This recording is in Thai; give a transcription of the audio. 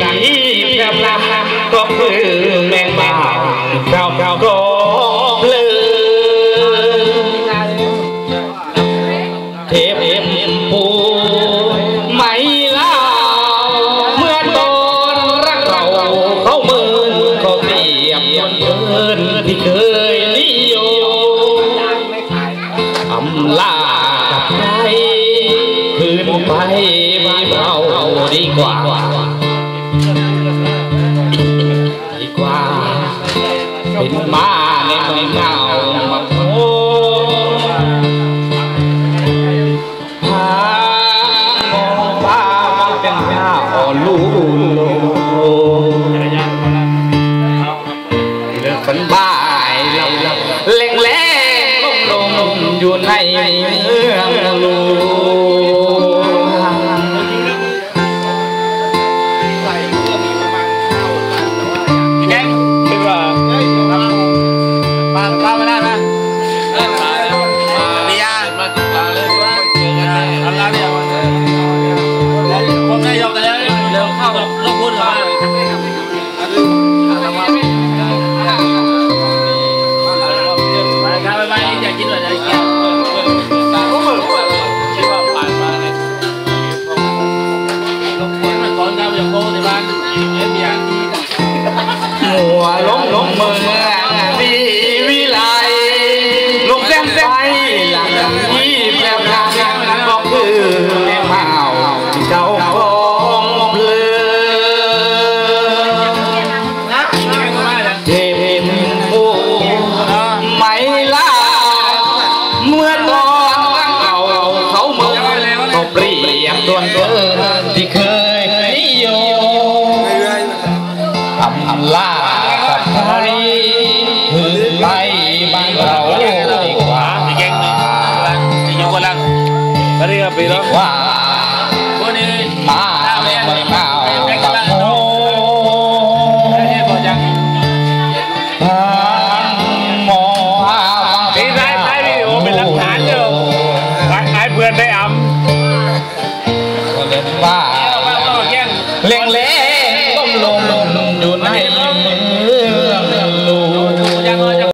แพรวๆก็คือแมงบ่าวเราเราก็เลินเทพเอมปูไม่เล่าเมื่อตอนรักเราเขาเมินเขาเสียบยันเยินที่เคยนิยมอำลากับใครคืนไปบ้านเราดีกว่า Đến mà nên không nào mà khô. Há ngô ba mong bên nào lũ lô Phấn bài lòng lẹn lẽ không dù này วลงลงเมืองดีวิไลลงแซมไฟหลังที่แปลพาก็คือแม่เมาเจ้าของเพลินเทพผู้ไม่ล่าเมื่อตอนเราเขาเมืองก็เปรียบตัวนเกินที่ cầm la tập hari thứ tay ban đầu quả quả mà bật cao tập hô tháng mô a văn tí rái rái đi ủa mình làm thản chứ bạn ai vườn đây ẩm liên liên